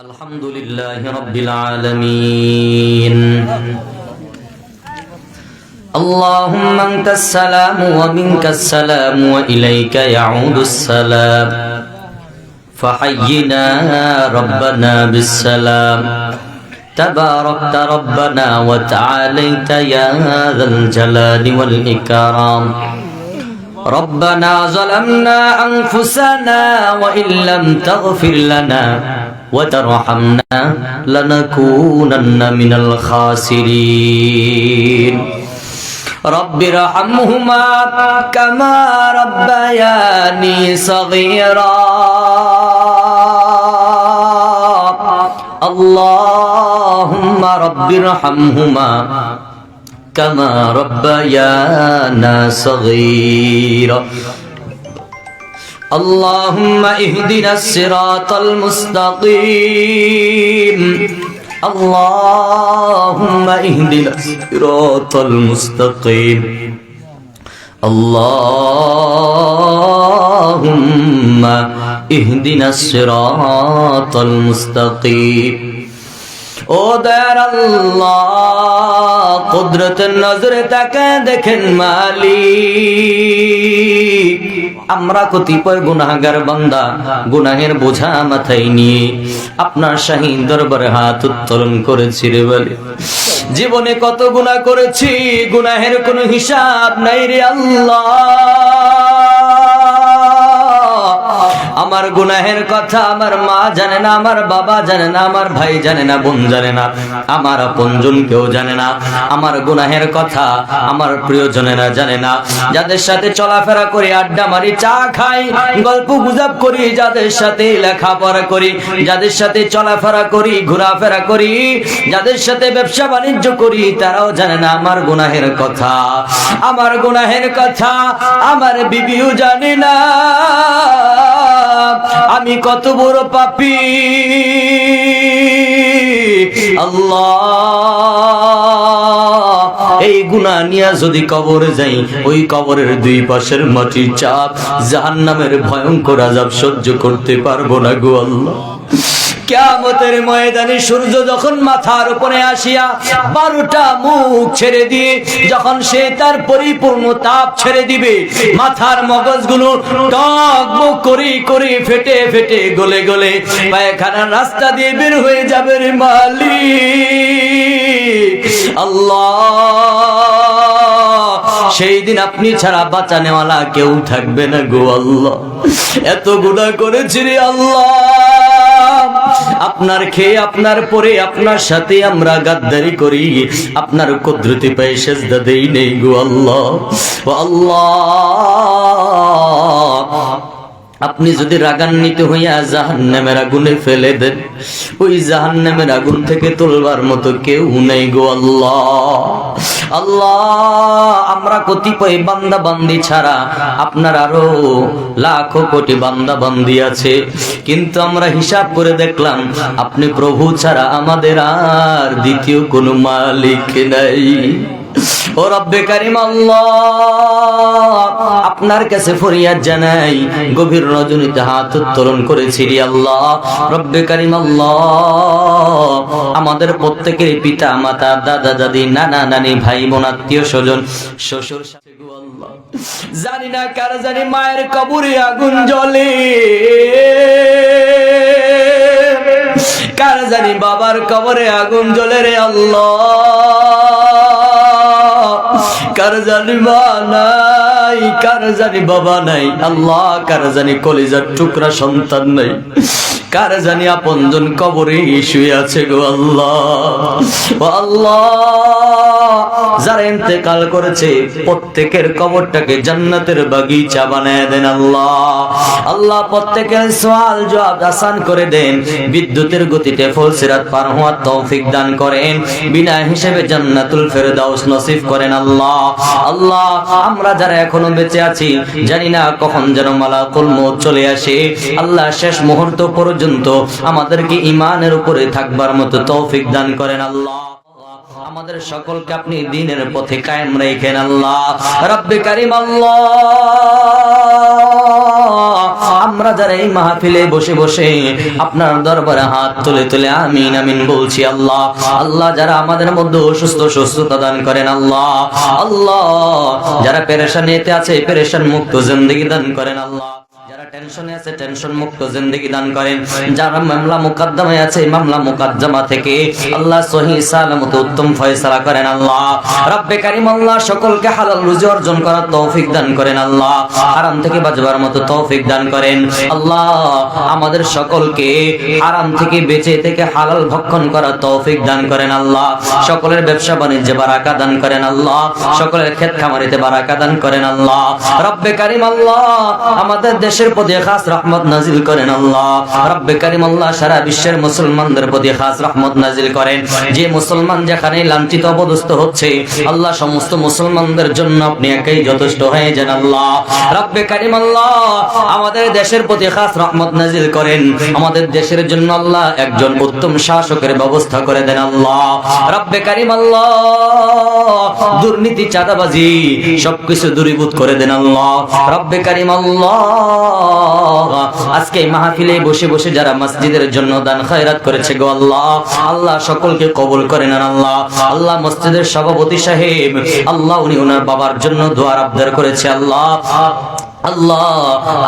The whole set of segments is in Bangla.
الحمد لله رب العالمين اللهم انت السلام ومنك السلام واليك يعود السلام فحينا ربنا بالسلام تباركت ربنا وتعاليت يا ذا الجلال والاكرام ربنا ظلمنا أنفسنا وإن لم تغفر لنا وترحمنا لنكونن من الخاسرين. رب ارحمهما كما ربياني صغيرا. اللهم رب ارحمهما كما ربيانا صغيرا. اللهم اهدنا الصراط المستقيم اللهم اهدنا الصراط المستقيم اللهم اهدنا الصراط المستقيم ও দয়ার আল্লাহ কুদরতের নজরে তাকে দেখেন মালিক আমরা কতিপয় গুনাহগার বান্দা গুনাহের বোঝা মাথায় নিয়ে আপনার শাহী দরবারে হাত উত্তোলন করেছি রে বলে। জীবনে কত গুনাহ করেছি গুনাহের কোনো হিসাব নাই রে আল্লাহ। আমার গুনাহের কথা আমার মা জানে না, আমার বাবা জানে না, আমার ভাই জানে না, বোন জানে না, আমার আপনজন কেউ জানে না, আমার গুনাহের কথা আমার প্রিয়জনেরা জানে না। যাদের সাথে চলাফেরা করি, আড্ডা মারি, চা খাই, গল্প গুজব করি, যাদের সাথে লেখাপড়া করি, যাদের সাথে চলাফেরা করি, ঘোরাফেরা করি, যাদের সাথে ব্যবসা বাণিজ্য করি, তারাও জানে না আমার গুনাহের কথা। আমার গুনাহের কথা আমার বিবিও জানে না। আমি কত বড় পাপি। আল্লাহ, এই গুণা নিয়া যদি কবরে যাই, ওই কবরের দুই পাশের মাটি চাপ জাহান্নামের ভয়ঙ্কর আজাব সহ্য করতে পারব না গো আল্লাহ। কেয়ামতের ময়দানে সূর্য যখন মাথার উপরে আসিয়া বারোটা মুখ ছেড়ে দিয়ে যখন সে তার পরিপূর্ণ তাপ ছেড়ে দিবে, মাথার মগজগুলো টক করে করে ফেটে ফেটে গলে গলে পায়খানার রাস্তা দিয়ে বের হয়ে যাবে রে মালি আল্লাহ, সেই দিন আপনি ছাড়া বাঁচানেওয়ালা কেউ থাকবে না গো আল্লাহ। এত গুণা করেছি রে আল্লাহ। আপনার খেয়ে আপনার পরে আপনার সাথে আমরা গাদ্দারি করি। আপনার কুদরতি পায়ে সেজদা দেই নেই গো আল্লাহ। আল্লাহ। আপনি যদি রাগান্বিত হইয়া জাহান্নামের আগুনে ফেলে দেন, ওই জাহান্নামের আগুন থেকে তোলবার মতো কেউ নেই গো আল্লাহ। আল্লাহ, আমরা কতিপয় বান্দা বান্দি ছাড়া আপনার আরও লাখো কোটি বান্দা বান্দি আছে। কিন্তু আমরা হিসাব করে দেখলাম, আপনি প্রভু ছাড়া আমাদের আর দ্বিতীয় কোনো মালিক নাই। ও রব্বে কারিম আল্লাহ, আপনার কাছে ফরিয়াদ জানাই, গভীর রজনীতে হাত উত্তোলন করেছি রে আল্লাহ। রব্বে কারিম আল্লাহ, আমাদের প্রত্যেকের পিতা, মাতা, দাদা, দাদি, নানা, নানি, ভাই, বোন, আত্মীয় স্বজন, শ্বশুর। জানি না কার জানি মায়ের কবরে আগুন জ্বলে। কার জানি বাবার কবরে আগুন জ্বলে রে আল্লাহ। কার জানি মা নাই, কার জানি বাবা নাই, আল্লাহ কার জানি কলিজার টুকরা সন্তান নাই। কার জানি আপনজন কবরে শুয়ে আছে গো আল্লাহ। আল্লাহ যারা ইন্তেকাল করেছে, প্রত্যেকের কবরটাকে জান্নাতের বাগিচা বানায় দেন আল্লাহ। আল্লাহ প্রত্যেকের সওয়াল জবাব আসান করে দেন, বিদ্যুতের গতিতে ফলসিরাত পার হওয়ার তৌফিক দান করেন, বিনা হিসেবে জান্নাতুল ফেরদাউস নসিব করেন আল্লাহ। আল্লাহ, আমরা যারা এখনও বেঁচে আছি, জানি না কখন যেন মালাকুল মউত চলে আসে। আল্লাহ শেষ মুহূর্ত পর্যন্ত আমাদেরকে ইমানের উপরে থাকবার মতো তৌফিক দান করেন আল্লাহ। আমাদের সকলকে আপনি দিনের পথে কায়েম রেখেন আল্লাহ। রব্বে কারিম আল্লাহ। আমরা যারা এই মাহফিলে বসে বসে আপনার দরবারে হাত তুলে তুলে আমিন আমিন বলছি আল্লাহ। আল্লাহ যারা আমাদের মধ্যে অসুস্থ সুস্থতা দান করেন আল্লাহ। আল্লাহ যারা পেরেশানিতে আছে, পেরেশান মুক্ত জিন্দগি দান করেন আল্লাহ। যারা টেনশনে আছে টেনশন মুক্ত জিন্দগি দান করেন। যারা মামলা আছে মামলা মুকদ্দমা থেকে আল্লাহ সহি সালামত উত্তম ফয়সালা করেন আল্লাহ। রব্বে কারিম আল্লাহ সকলকে হালাল রুজি অর্জন করার তৌফিক দান করেন আল্লাহ। হারাম থেকে বাঁচবার মতো তৌফিক দান করেন আল্লাহ। আমাদের সকলকে হারাম থেকে বেঁচে থেকে হালাল ভক্ষণ করার তৌফিক দান করেন আল্লাহ। সকলের ব্যবসা বাণিজ্যে বারাকা দান করেন আল্লাহ। সকলের ক্ষেত খামারিতে বারাকা দান করেন আল্লাহ। রব্বে কারিম আল্লাহ, আমাদের দেশের প্রতি খাস রহমত নাজিল করেন আল্লাহ। রব্বে কারিম আল্লাহ সারা বিশ্বের মুসলমানদের প্রতি খাস রহমত নাজিল করেন। যে মুসলমান যেখানে লাঞ্ছিত, অপদস্থ হচ্ছে, আল্লাহ সমস্ত মুসলমানদের জন্য আপনি একাই যথেষ্ট হয়ে যান আল্লাহ। রব্বে কারিম আল্লাহ, আমাদের দেশের প্রতি খাস রহমত নাজিল করেন। আমাদের দেশের জন্য আল্লাহ একজন উত্তম শাসকের ব্যবস্থা করে দেন আল্লাহ। রব্বে কারিম আল্লাহ, দুর্নীতি, চাঁদাবাজি, সবকিছু দূরীভূত করে দেন আল্লাহ। রব্বে কারিম আল্লাহ আজকে মাহফিলে বসে বসে যারা মসজিদের জন্য দান খায়রাত করেছে গো আল্লাহ আল্লাহ সকলকে কবুল করে নেন আল্লাহ। আল্লাহ মসজিদের সভাপতি সাহেব, আল্লাহ উনি ওনার বাবার জন্য দোয়ার আবদার করেছে আল্লাহ। আল্লাহ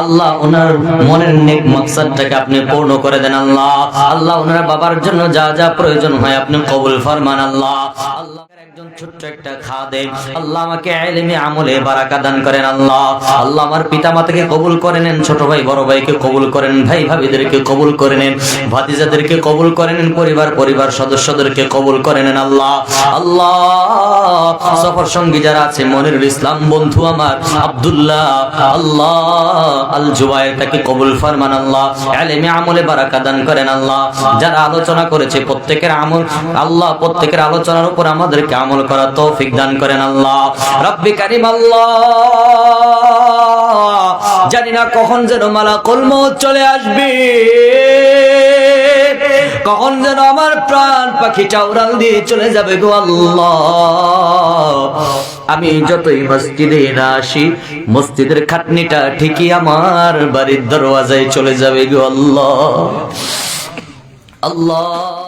আল্লাহ ওনার মনের নেক মাকসাদটাকে আপনি পূর্ণ করে দেন আল্লাহ। আল্লাহ ওনার বাবার জন্য যা যা প্রয়োজন হয় আপনি কবুল ফরমান আল্লাহ। আল্লাহ একজন ছোট্ট একটা খাদে আল্লাহ আমাকে আমলে বারাকা দান করেন আল্লাহ। আল্লাহ আমার পিতা মাতাকে কবুল করে নেন, ছোট ভাই, বড় ভাইকে কবুল করে নেন ভাই ভাবিদেরকে কবুল করে নেন, ভাতিজাদেরকে কবুল করে নেন, পরিবার পরিবার সদস্যদেরকে কবুল করে নেন আল্লাহ। আল্লাহ সফর সঙ্গী যারা আছে, মনিরুল ইসলাম বন্ধু আমার, আব্দুল্লাহ আল্লাহ। আল জুবায়ের তাকে কবুল ফরমান আল্লাহ। এলেমে আমলে বারাকা দান করেন আল্লাহ। যারা আলোচনা করেছে প্রত্যেকের আমল, আল্লাহ প্রত্যেকের আলোচনার উপর আমাদেরকে আমল করার তৌফিক দান করেন আল্লাহ। রব্বি কারিম আল্লাহ। জানি না কখন যেন মালা কলম চলে আসবে। কখন যেন আমার প্রাণ পাখি চাউরাল দিয়ে চলে যাবে গো আল্লাহ। আমি যতই মসজিদে না আসি, মসজিদের খাটনিটা ঠিকই আমার বাড়ির দরওয়াজায় চলে যাবে গো আল্লাহ। আল্লাহ।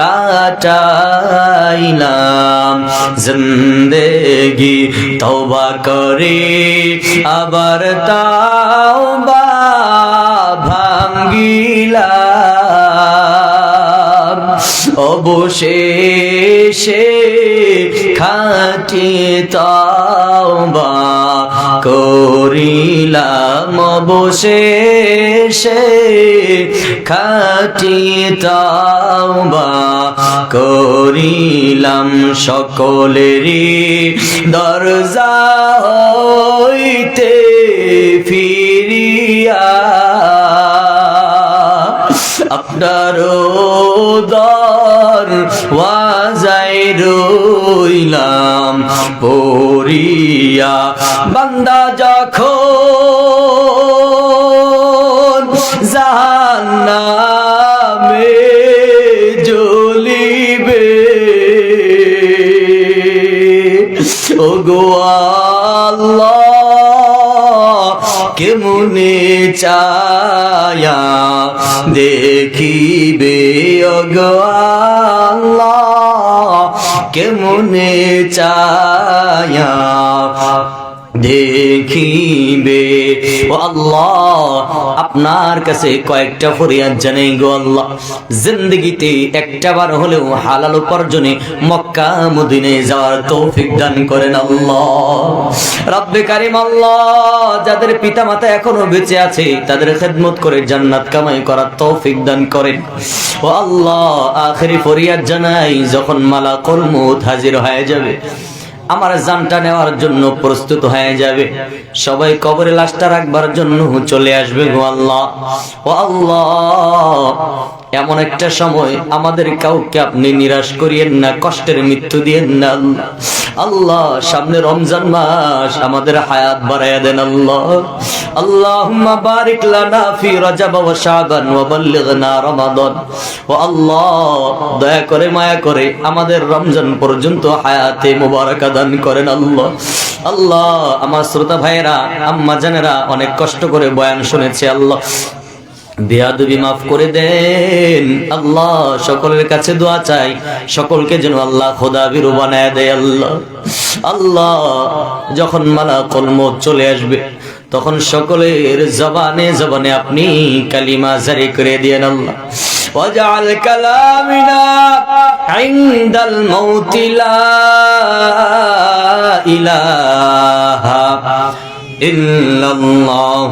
কাটাইলাম। জিন্দেগি তওবা করি আবার তাওবা ভাঙ্গিলাম। অবশেষে খাটি তাওবা করিলাম অবশেষে। খাটি তাওবা করিলাম সকলেরই দরজা হইতে ফিরিয়া। আপনার দর ওয়াজাই রইলাম পড়িয়া বান্দা যখন জাহান্নামে জ্বলিবে আল্লাহ কেমনে চায়া দেখিবে অগাল্লাহ কেমনে চায়া দেখিবে। আল্লাহ, আপনার কাছে কয়েকটা ফরিয়াদ জানাই গো আল্লাহ। জিন্দগিতে একটা বার হলেও হালাল উপার্জনে মক্কা মদিনে যাওয়ার তৌফিক দান করেন আল্লাহ। কারিম আল্লাহ, যাদের পিতা মাতা এখনও বেঁচে আছে, তাদের খেদমত করে জান্নাত কামাই করার তৌফিক দান করেন। ও আল্লাহ, আখেরি ফরিয়াদ জানাই যখন মালা কলমুত হাজির হয়ে যাবে। আমার জানটা নেওয়ার জন্য প্রস্তুত হয়ে যাবে। সবাই কবরে লাশটা রাখবার জন্য চলে আসবে গো আল্লাহ। ও আল্লাহ, এমন একটা সময় আমাদের কাউকে আপনি নিরাশ করিয়েন না, কষ্টের মৃত্যু দিয়েন না আল্লাহ। আল্লাহ, সামনে রমজান মাস, আমাদের হায়াত বাড়াইয়া দেন আল্লাহ। আল্লাহুম্মা বারিক লানা ফি রজব ওয়া শাবান ওয়া বাল্লিগনা রমাদান। ও আল্লাহ, দয়া করে, মায়া করে আমাদের রমজান পর্যন্ত হায়াতে মুবারাকা দান করেন আল্লাহ। আল্লাহ, আমার শ্রোতা ভাইয়েরা, আম্মা জানেরা অনেক কষ্ট করে বয়ান শুনেছে আল্লাহ। বেয়াদবি মাফ করে দেন আল্লাহ সকলের কাছে দোয়া চাই সকলকে যেন আল্লাহ খোদা বিরু বানায় দেয় আল্লাহ আল্লাহ যখন মালা কলমত চলে আসবে তখন সকলের জবানে জবানে আপনি কালিমা জারি করে দিয়েন আল্লাহ وجعل كلامنا عند الموت لا إله إلا الله